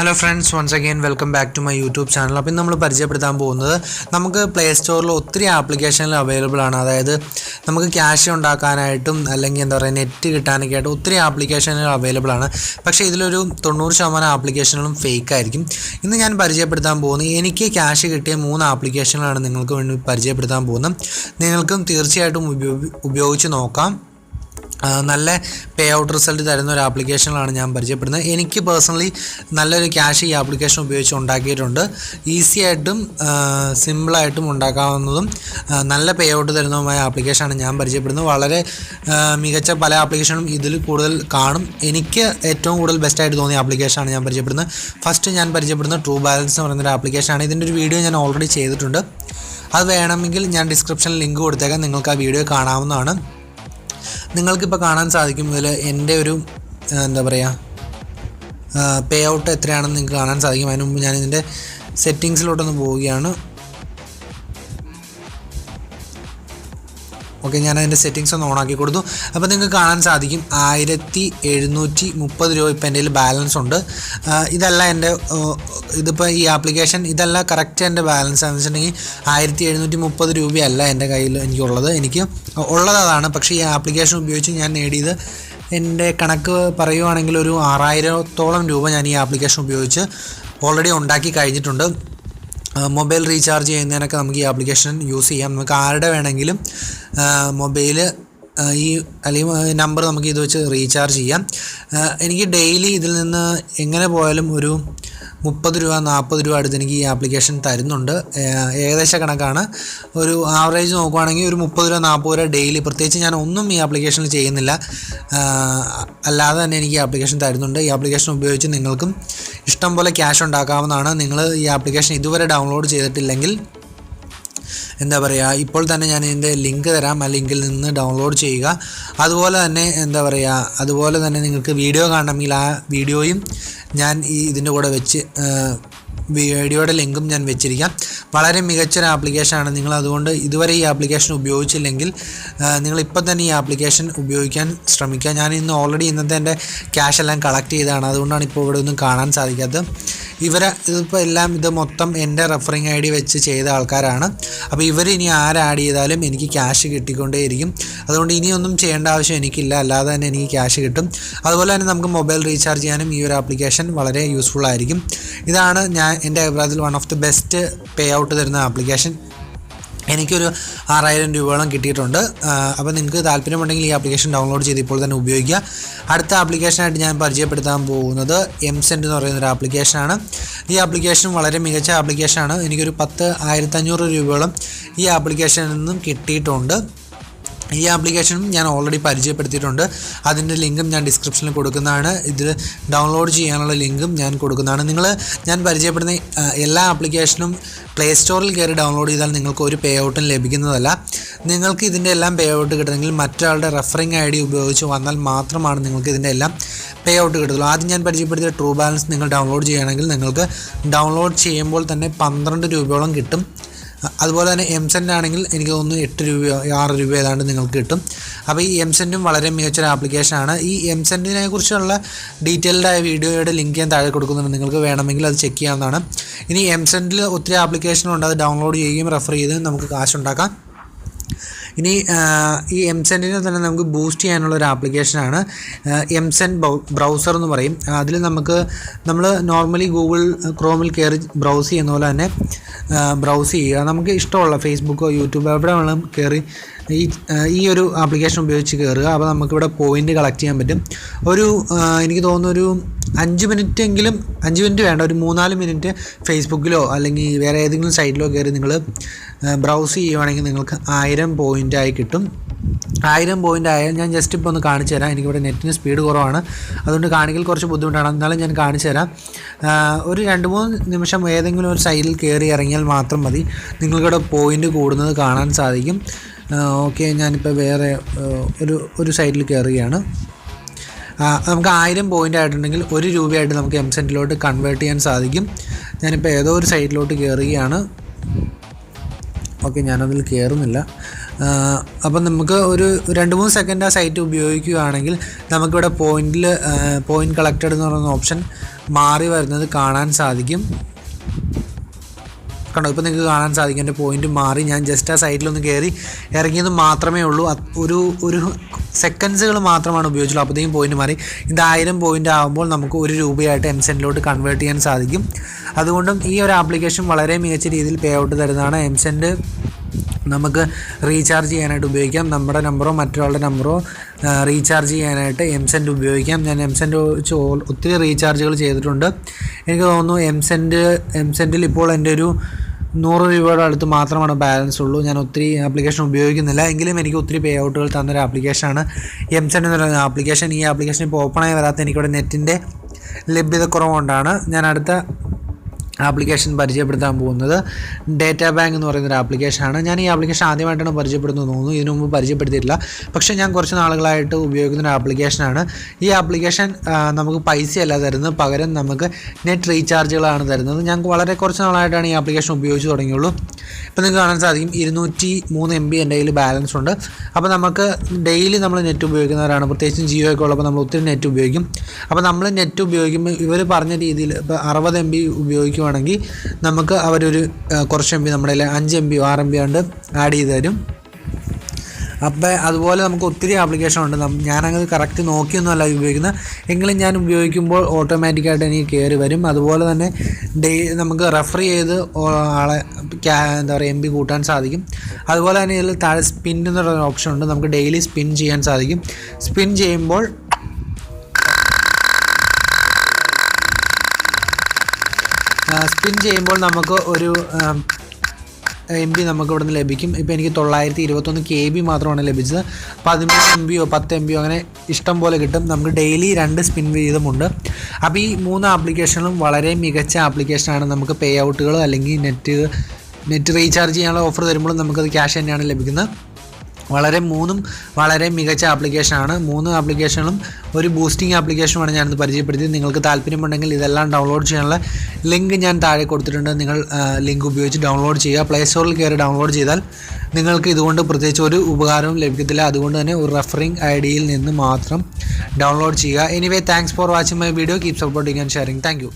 Hello friends once again welcome back to my YouTube channel അപ്പം നമ്മൾ പരിചയപ്പെടുത്താൻ പോകുന്നത് നമുക്ക് പ്ലേ സ്റ്റോറിൽ ഒത്തിരി ആപ്ലിക്കേഷനിൽ അവൈലബിൾ ആണ്. അതായത് നമുക്ക് ക്യാഷ് ഉണ്ടാക്കാനായിട്ടും അല്ലെങ്കിൽ എന്താ പറയുക നെറ്റ് കിട്ടാനൊക്കെ ആയിട്ട് ഒത്തിരി ആപ്ലിക്കേഷനുകൾ അവൈലബിൾ ആണ്. പക്ഷേ ഇതിലൊരു തൊണ്ണൂറ് ശതമാനം ആപ്ലിക്കേഷനുകളും ഫേക്ക് ആയിരിക്കും. ഇന്ന് ഞാൻ പരിചയപ്പെടുത്താൻ പോകുന്നത് എനിക്ക് ക്യാഷ് കിട്ടിയ മൂന്ന് ആപ്ലിക്കേഷനുകളാണ് നിങ്ങൾക്ക് വേണ്ടി പരിചയപ്പെടുത്താൻ പോകുന്നത്. നിങ്ങൾക്കും തീർച്ചയായിട്ടും ഉപയോഗിച്ച് നോക്കാം. നല്ല പേ ഔട്ട് റിസൾട്ട് തരുന്ന ഒരു ആപ്ലിക്കേഷനാണ് ഞാൻ പരിചയപ്പെടുന്നത്. എനിക്ക് പേഴ്സണലി നല്ലൊരു ക്യാഷ് ഈ ആപ്ലിക്കേഷൻ ഉപയോഗിച്ച് ഉണ്ടാക്കിയിട്ടുണ്ട്. ഈസി ആയിട്ടും സിമ്പിളായിട്ടും ഉണ്ടാക്കാവുന്നതും നല്ല പേ ഔട്ട് തരുന്നതുമായ ആപ്ലിക്കേഷനാണ് ഞാൻ പരിചയപ്പെടുന്നത്. വളരെ മികച്ച പല ആപ്ലിക്കേഷനും ഇതിൽ കൂടുതൽ കാണും. എനിക്ക് ഏറ്റവും കൂടുതൽ ബെസ്റ്റായിട്ട് തോന്നിയ ആപ്ലിക്കേഷനാണ് ഞാൻ പരിചയപ്പെടുന്നത്. ഫസ്റ്റ് ഞാൻ പരിചയപ്പെടുന്ന ട്രൂ ബാലൻസ് എന്ന് പറയുന്ന ഒരു ആപ്ലിക്കേഷനാണ് ഇതിന്റെ ഒരു വീഡിയോ ഞാൻ ഓൾറെഡി ചെയ്തിട്ടുണ്ട്. അത് വേണമെങ്കിൽ ഞാൻ ഡിസ്ക്രിപ്ഷനിൽ ലിങ്ക് കൊടുത്തേക്കാം. നിങ്ങൾക്ക് ആ വീഡിയോ കാണാവുന്നതാണ്. നിങ്ങൾക്കിപ്പോൾ കാണാൻ സാധിക്കും ഇതിൽ എന്റെ ഒരു എന്താ പറയുക പേ ഔട്ട് എത്രയാണെന്ന് നിങ്ങൾക്ക് കാണാൻ സാധിക്കും. അതിന് മുമ്പ് ഞാൻ ഇതിന്റെ സെറ്റിങ്സിലോട്ടൊന്ന് പോവുകയാണ്. ഓക്കെ ഞാൻ അതിന്റെ സെറ്റിങ്സ് ഒന്ന് ഓണാക്കി കൊടുത്തു. അപ്പോൾ നിങ്ങൾക്ക് കാണാൻ സാധിക്കും ആയിരത്തി എഴുന്നൂറ്റി മുപ്പത് രൂപ ഇപ്പോൾ എന്റെ ബാലൻസ് ഉണ്ട്. ഇതല്ല എന്റെ ഇതിപ്പോൾ ഈ ആപ്ലിക്കേഷൻ ഇതല്ല കറക്റ്റ് എന്റെ ബാലൻസ് എന്ന് വെച്ചിട്ടുണ്ടെങ്കിൽ ആയിരത്തി എഴുന്നൂറ്റി മുപ്പത് രൂപയല്ല എന്റെ കയ്യിൽ എനിക്കുള്ളത്. എനിക്ക് ഉള്ളത് അതാണ്. പക്ഷേ ഈ ആപ്ലിക്കേഷൻ ഉപയോഗിച്ച് ഞാൻ നേടിയത് എന്റെ കണക്ക് പറയുവാണെങ്കിൽ ഒരു ആറായിരത്തോളം രൂപ ഞാൻ ഈ ആപ്ലിക്കേഷൻ ഉപയോഗിച്ച് ഓൾറെഡി ഉണ്ടാക്കി കഴിഞ്ഞിട്ടുണ്ട്. മൊബൈൽ റീചാർജ് ചെയ്യുന്നതിനൊക്കെ നമുക്ക് ഈ ആപ്ലിക്കേഷൻ യൂസ് ചെയ്യാം. നമുക്ക് ആരുടെ വേണമെങ്കിലും മൊബൈൽ ഈ അല്ലെങ്കിൽ നമ്പർ നമുക്ക് ഇത് വെച്ച് റീചാർജ് ചെയ്യാം. എനിക്ക് ഡെയിലി ഇതിൽ നിന്ന് എങ്ങനെ പോയാലും ഒരു മുപ്പത് രൂപ നാൽപ്പത് രൂപ അടുത്ത് എനിക്ക് ഈ ആപ്ലിക്കേഷൻ തരുന്നുണ്ട്. ഏകദേശ കണക്കാണ്. ഒരു ആവറേജ് നോക്കുവാണെങ്കിൽ ഒരു മുപ്പത് രൂപ നാൽപ്പത് രൂപ ഡെയിലി പ്രത്യേകിച്ച് ഞാൻ ഒന്നും ഈ ആപ്ലിക്കേഷനിൽ ചെയ്യുന്നില്ല. അല്ലാതെ തന്നെ എനിക്ക് ഈ ആപ്ലിക്കേഷൻ തരുന്നുണ്ട്. ഈ ആപ്ലിക്കേഷൻ ഉപയോഗിച്ച് നിങ്ങൾക്കും ഇഷ്ടം പോലെ ക്യാഷ് ഉണ്ടാക്കാവുന്നതാണ്. നിങ്ങൾ ഈ ആപ്ലിക്കേഷൻ ഇതുവരെ ഡൗൺലോഡ് ചെയ്തിട്ടില്ലെങ്കിൽ എന്താ പറയുക ഇപ്പോൾ തന്നെ ഞാൻ ഇതിന്റെ ലിങ്ക് തരാം ആ ലിങ്കിൽ നിന്ന് ഡൗൺലോഡ് ചെയ്യുക. അതുപോലെ തന്നെ എന്താ പറയുക അതുപോലെ തന്നെ നിങ്ങൾക്ക് വീഡിയോ കാണണമെങ്കിൽ ആ വീഡിയോയും ഞാൻ ഈ ഇതിന്റെ കൂടെ വെച്ച് വീഡിയോയുടെ ലിങ്കും ഞാൻ വെച്ചിരിക്കാം. വളരെ മികച്ചൊരു ആപ്ലിക്കേഷനാണ് നിങ്ങൾ അതുകൊണ്ട് ഇതുവരെ ഈ ആപ്ലിക്കേഷൻ ഉപയോഗിച്ചില്ലെങ്കിൽ നിങ്ങൾ ഇപ്പം തന്നെ ഈ ആപ്ലിക്കേഷൻ ഉപയോഗിക്കാൻ ശ്രമിക്കുക. ഞാൻ ഇന്ന് ഓൾറെഡി ഇന്നത്തെ എന്റെ ക്യാഷ് എല്ലാം കളക്ട് ചെയ്തതാണ്. അതുകൊണ്ടാണ് ഇപ്പോൾ ഇവിടെ ഒന്നും കാണാൻ സാധിക്കാത്തത്. ഇവരെ ഇതിപ്പോൾ എല്ലാം ഇത് മൊത്തം എന്റെ റെഫറിങ് ഐ ഡി വെച്ച് ചെയ്ത ആൾക്കാരാണ്. അപ്പോൾ ഇവർ ഇനി ആര് ആഡ് ചെയ്താലും എനിക്ക് ക്യാഷ് കിട്ടിക്കൊണ്ടേയിരിക്കും. അതുകൊണ്ട് ഇനിയൊന്നും ചെയ്യേണ്ട ആവശ്യം എനിക്കില്ല. അല്ലാതെ തന്നെ എനിക്ക് ക്യാഷ് കിട്ടും. അതുപോലെ തന്നെ നമുക്ക് മൊബൈൽ റീചാർജ് ചെയ്യാനും ഈ ഒരു ആപ്ലിക്കേഷൻ വളരെ യൂസ്ഫുൾ ആയിരിക്കും. ഇതാണ് ഞാൻ എന്റെ അഭിപ്രായത്തിൽ one of the best pay out തരുന്ന ആപ്ലിക്കേഷൻ എനിക്കൊരു ആറായിരം രൂപയോളം കിട്ടിയിട്ടുണ്ട്. അപ്പോൾ നിങ്ങൾക്ക് താല്പര്യമുണ്ടെങ്കിൽ ഈ ആപ്ലിക്കേഷൻ ഡൗൺലോഡ് ചെയ്ത് ഇപ്പോൾ തന്നെ ഉപയോഗിക്കുക. അടുത്ത ആപ്ലിക്കേഷനായിട്ട് ഞാൻ പരിചയപ്പെടുത്താൻ പോകുന്നത് എം സെന്റ് എന്ന് പറയുന്ന ഒരു ആപ്ലിക്കേഷനാണ്. ഈ ആപ്ലിക്കേഷൻ വളരെ മികച്ച ആപ്ലിക്കേഷനാണ്. എനിക്കൊരു പത്ത് ആയിരത്തഞ്ഞൂറ് രൂപയോളം ഈ ആപ്ലിക്കേഷനിൽ നിന്നും കിട്ടിയിട്ടുണ്ട്. ഈ ആപ്ലിക്കേഷനും ഞാൻ ഓൾറെഡി പരിചയപ്പെടുത്തിയിട്ടുണ്ട്. അതിന്റെ ലിങ്കും ഞാൻ ഡിസ്ക്രിപ്ഷനിൽ കൊടുക്കുന്നതാണ്. ഇത് ഡൗൺലോഡ് ചെയ്യാനുള്ള ലിങ്കും ഞാൻ കൊടുക്കുന്നതാണ്. നിങ്ങൾ ഞാൻ പരിചയപ്പെടുന്ന എല്ലാ ആപ്ലിക്കേഷനും പ്ലേ സ്റ്റോറിൽ കയറി ഡൗൺലോഡ് ചെയ്താൽ നിങ്ങൾക്ക് ഒരു പേ ഔട്ടും ലഭിക്കുന്നതല്ല. നിങ്ങൾക്ക് ഇതിന്റെ എല്ലാം പേ ഔട്ട് കിട്ടണമെങ്കിൽ മറ്റൊരാളുടെ റെഫറിങ് ഐ ഡി ഉപയോഗിച്ച് വന്നാൽ മാത്രമാണ് നിങ്ങൾക്ക് ഇതിന്റെ എല്ലാം പേ ഔട്ട് കിട്ടുള്ളൂ ആദ്യം ഞാൻ പരിചയപ്പെടുത്തിയ ട്രൂ ബാലൻസ് നിങ്ങൾ ഡൗൺലോഡ് ചെയ്യുകയാണെങ്കിൽ നിങ്ങൾക്ക് ഡൗൺലോഡ് ചെയ്യുമ്പോൾ തന്നെ പന്ത്രണ്ട് രൂപയോളം കിട്ടും. അതുപോലെ തന്നെ എം ആണെങ്കിൽ എനിക്ക് തോന്നുന്നു എട്ട് രൂപയോ ആറ് രൂപ ഏതാണ്ട് നിങ്ങൾക്ക് കിട്ടും. അപ്പോൾ ഈ എം സെന്റും വളരെ മികച്ചൊരു ആപ്ലിക്കേഷനാണ് ഈ എം സെന്റിനെ കുറിച്ചുള്ള ഡീറ്റെയിൽഡായ വീഡിയോയുടെ ലിങ്ക് ഞാൻ താഴെ കൊടുക്കുന്നുണ്ട്. നിങ്ങൾക്ക് വേണമെങ്കിൽ അത് ചെക്ക് ചെയ്യാവുന്നതാണ്. ഇനി എം സെന്റിൽ ഒത്തിരി ആപ്ലിക്കേഷനുണ്ട് അത് ഡൗൺലോഡ് ചെയ്യുകയും റെഫർ ചെയ്ത് നമുക്ക് കാശുണ്ടാക്കാം. ഇനി ഈ എം തന്നെ നമുക്ക് ബൂസ്റ്റ് ചെയ്യാനുള്ള ഒരു ആപ്ലിക്കേഷനാണ് എം സെൻ ബ്രൗസർ എന്ന് പറയും. അതിൽ നമുക്ക് നമ്മൾ നോർമലി ഗൂഗിൾ ക്രോമിൽ കയറി ബ്രൗസ് ചെയ്യുന്ന പോലെ തന്നെ ബ്രൗസ് ചെയ്യുക. നമുക്ക് ഇഷ്ടമുള്ള ഫേസ്ബുക്കോ യൂട്യൂബോ എവിടെ വേണം കയറി ഈ ഈ ഒരു ആപ്ലിക്കേഷൻ ഉപയോഗിച്ച് കയറുക അപ്പോൾ നമുക്കിവിടെ പോയിന്റ് കളക്ട് ചെയ്യാൻ പറ്റും. ഒരു എനിക്ക് തോന്നുന്നൊരു അഞ്ച് മിനിറ്റ് എങ്കിലും അഞ്ച് മിനിറ്റ് വേണ്ട ഒരു മൂന്നാൽ മിനിറ്റ് ഫേസ്ബുക്കിലോ അല്ലെങ്കിൽ വേറെ ഏതെങ്കിലും സൈറ്റിലോ കയറി നിങ്ങൾ ബ്രൗസ് ചെയ്യുവാണെങ്കിൽ നിങ്ങൾക്ക് ആയിരം പോയിന്റായി കിട്ടും. ആയിരം പോയിന്റ് ആയാൽ ഞാൻ ജസ്റ്റ് ഇപ്പോൾ ഒന്ന് കാണിച്ചു തരാം. എനിക്കിവിടെ നെറ്റിന് സ്പീഡ് കുറവാണ്. അതുകൊണ്ട് കാണിക്കൽ കുറച്ച് ബുദ്ധിമുട്ടാണ്. എന്നാലും ഞാൻ കാണിച്ചു തരാം. ഒരു രണ്ട് മൂന്ന് നിമിഷം ഏതെങ്കിലും ഒരു സൈഡിൽ കയറി ഇറങ്ങിയാൽ മാത്രം മതി. നിങ്ങൾക്കിവിടെ പോയിന്റ് കൂടുന്നത് കാണാൻ സാധിക്കും. ഓക്കെ ഞാനിപ്പോൾ വേറെ ഒരു ഒരു സൈഡിൽ കയറുകയാണ്. നമുക്ക് ആയിരം പോയിന്റ് ആയിട്ടുണ്ടെങ്കിൽ ഒരു രൂപയായിട്ട് നമുക്ക് എം സെന്റിലോട്ട് കൺവേർട്ട് ചെയ്യാൻ സാധിക്കും. ഞാനിപ്പോൾ ഏതോ ഒരു സൈറ്റിലോട്ട് കയറുകയാണ് ഓക്കെ ഞാനതിൽ കയറുന്നില്ല അപ്പം നമുക്ക് ഒരു രണ്ട് മൂന്ന് സെക്കൻഡ് ആ സൈറ്റ് ഉപയോഗിക്കുകയാണെങ്കിൽ നമുക്കിവിടെ പോയിന്റിൽ പോയിന്റ് കളക്റ്റഡ് എന്ന് പറയുന്ന ഓപ്ഷൻ മാറി വരുന്നത് കാണാൻ സാധിക്കും. കണ്ടോ ഇപ്പോൾ നിങ്ങൾക്ക് കാണാൻ സാധിക്കും. എന്റെ പോയിന്റ് മാറി. ഞാൻ ജസ്റ്റ് ആ സൈറ്റിലൊന്ന് കയറി ഇറങ്ങിയത് മാത്രമേ ഉള്ളൂ. ഒരു ഒരു സെക്കൻഡ്സുകൾ മാത്രമാണ് ഉപയോഗിച്ചുള്ളൂ. അപ്പോഴത്തേക്കും പോയിന്റ് മാറി. ഇത് ആയിരം പോയിന്റ് ആകുമ്പോൾ നമുക്ക് ഒരു രൂപയായിട്ട് എം സെന്റിലോട്ട് കൺവേർട്ട് ചെയ്യാൻ സാധിക്കും. അതുകൊണ്ടും ഈ ഒരു ആപ്ലിക്കേഷൻ വളരെ മികച്ച രീതിയിൽ പേ ഔട്ട് തരുന്നതാണ്. എം സെന്റ് നമുക്ക് റീചാർജ് ചെയ്യാനായിട്ട് ഉപയോഗിക്കാം. നമ്മുടെ നമ്പറോ മറ്റൊരാളുടെ നമ്പറോ റീചാർജ് ചെയ്യാനായിട്ട് എം സെന്റ് ഉപയോഗിക്കാം. ഞാൻ എം സെന്റ് വെച്ച് ഒത്തിരി റീചാർജുകൾ ചെയ്തിട്ടുണ്ട്. എനിക്ക് തോന്നുന്നു എം സെന്റ് എം സെന്റിൽ ഇപ്പോൾ എന്റെ ഒരു നൂറ് രൂപയുടെ അടുത്ത് മാത്രമാണ് ബാലൻസ് ഉള്ളൂ. ഞാൻ ഒത്തിരി ആപ്ലിക്കേഷൻ ഉപയോഗിക്കുന്നില്ല. എങ്കിലും എനിക്ക് ഒത്തിരി പേ ഔട്ടുകൾ തന്നൊരു ആപ്ലിക്കേഷനാണ് എം സെൻ എന്ന് പറയുന്ന ആപ്ലിക്കേഷൻ ഈ ആപ്ലിക്കേഷൻ ഇപ്പോൾ ഓപ്പണായി വരാത്ത എനിക്കിവിടെ നെറ്റിന്റെ ലഭ്യത കുറവുകൊണ്ടാണ്. ഞാൻ അടുത്ത ആപ്ലിക്കേഷൻ പരിചയപ്പെടുത്താൻ പോകുന്നത് ഡേറ്റ ബാങ്ക് എന്ന് പറയുന്ന ഒരു ആപ്ലിക്കേഷനാണ് ഞാൻ ഈ ആപ്ലിക്കേഷൻ ആദ്യമായിട്ടാണ് പരിചയപ്പെടുന്നത് തോന്നുന്നു. ഇതിനു മുമ്പ് പരിചയപ്പെടുത്തിയിട്ടില്ല. പക്ഷേ ഞാൻ കുറച്ച് നാളുകളായിട്ട് ഉപയോഗിക്കുന്ന ഒരു ആപ്ലിക്കേഷനാണ് ഈ ആപ്ലിക്കേഷൻ നമുക്ക് പൈസയല്ല തരുന്നത്. പകരം നമുക്ക് നെറ്റ് റീചാർജുകളാണ് തരുന്നത്. ഞങ്ങൾക്ക് വളരെ കുറച്ച് നാളായിട്ടാണ് ഈ ആപ്ലിക്കേഷൻ ഉപയോഗിച്ച് തുടങ്ങിയുള്ളൂ. ഇപ്പോൾ നിങ്ങൾക്ക് കാണാൻ സാധിക്കും. ഇരുന്നൂറ്റി മൂന്ന് എം ബി എന്റെ കയ്യിൽ ബാലൻസ് ഉണ്ട്. അപ്പോൾ നമുക്ക് ഡെയിലി നമ്മൾ നെറ്റ് ഉപയോഗിക്കുന്നവരാണ്. പ്രത്യേകിച്ചും ജിയോ ഒക്കെ ഉള്ളപ്പോൾ നമ്മൾ ഒത്തിരി നെറ്റ് ഉപയോഗിക്കും. അപ്പോൾ നമ്മൾ നെറ്റ് ഉപയോഗിക്കുമ്പോൾ ഇവർ പറഞ്ഞ രീതിയിൽ ഇപ്പോൾ അറുപത് എം ബി ഉപയോഗിക്കുവാണെങ്കിൽ നമുക്ക് അവരൊരു കുറച്ച് എം ബി നമ്മുടെ അഞ്ച് എം ബി ആറ് എം ബി കൊണ്ട് ആഡ് ചെയ്ത് തരും. അപ്പോൾ അതുപോലെ നമുക്ക് ഒത്തിരി ആപ്ലിക്കേഷൻ ഉണ്ട്. ഞാനത് കറക്റ്റ് നോക്കിയൊന്നുമല്ല ഉപയോഗിക്കുന്നത്. എങ്കിലും ഞാൻ ഉപയോഗിക്കുമ്പോൾ ഓട്ടോമാറ്റിക്കായിട്ട് എനിക്ക് കയറി വരും. അതുപോലെ തന്നെ ഡേ നമുക്ക് റെഫർ ചെയ്ത് ആളെ എന്താ പറയുക എം ബി കൂട്ടാൻ സാധിക്കും. അതുപോലെ തന്നെ ഇതിൽ താഴെ സ്പിൻ എന്ന് പറയുന്ന ഓപ്ഷൻ ഉണ്ട്. നമുക്ക് ഡെയിലി സ്പിൻ ചെയ്യാൻ സാധിക്കും. സ്പിൻ ചെയ്യുമ്പോൾ സ്പിൻ ചെയ്യുമ്പോൾ നമുക്ക് ഒരു എം ബി നമുക്ക് ഇവിടെ ലഭിക്കും. ഇപ്പോൾ എനിക്ക് തൊള്ളായിരത്തി ഇരുപത്തൊന്ന് കെ ബി മാത്രമാണ് ലഭിച്ചത്. പതിമൂന്ന് എം ബിയോ പത്ത് എം ബിയോ അങ്ങനെ ഇഷ്ടം പോലെ കിട്ടും. നമുക്ക് ഡെയിലി രണ്ട് സ്പിൻ വീതമുണ്ട്. അപ്പോൾ ഈ മൂന്ന് ആപ്ലിക്കേഷനും വളരെ മികച്ച ആപ്ലിക്കേഷനാണ് നമുക്ക് പേ ഔട്ടുകൾ അല്ലെങ്കിൽ നെറ്റ് നെറ്റ് റീചാർജ് ചെയ്യാനുള്ള ഓഫർ തരുമ്പോഴും നമുക്കത് ക്യാഷ് തന്നെയാണ് ലഭിക്കുന്നത്. വളരെ മൂന്നും വളരെ മികച്ച ആപ്ലിക്കേഷനാണ്. മൂന്ന് ആപ്ലിക്കേഷനുകളും ഒരു ബൂസ്റ്റിംഗ് ആപ്ലിക്കേഷനുമാണ് ഞാനിത് പരിചയപ്പെടുത്തി നിങ്ങൾക്ക് താല്പര്യമുണ്ടെങ്കിൽ ഇതെല്ലാം ഡൗൺലോഡ് ചെയ്യാനുള്ള ലിങ്ക് ഞാൻ താഴെ കൊടുത്തിട്ടുണ്ട്. നിങ്ങൾ ലിങ്ക് ഉപയോഗിച്ച് ഡൗൺലോഡ് ചെയ്യുക. പ്ലേ സ്റ്റോറിൽ കയറി ഡൗൺലോഡ് ചെയ്താൽ നിങ്ങൾക്ക് ഇതുകൊണ്ട് പ്രത്യേകിച്ച് ഒരു ഉപകാരവും ലഭിക്കത്തില്ല. അതുകൊണ്ട് തന്നെ ഒരു റെഫറിംഗ് ഐ ഡിയിൽ നിന്ന് മാത്രം ഡൗൺലോഡ് ചെയ്യുക. Anyway thanks for watching my video keep supporting and sharing thank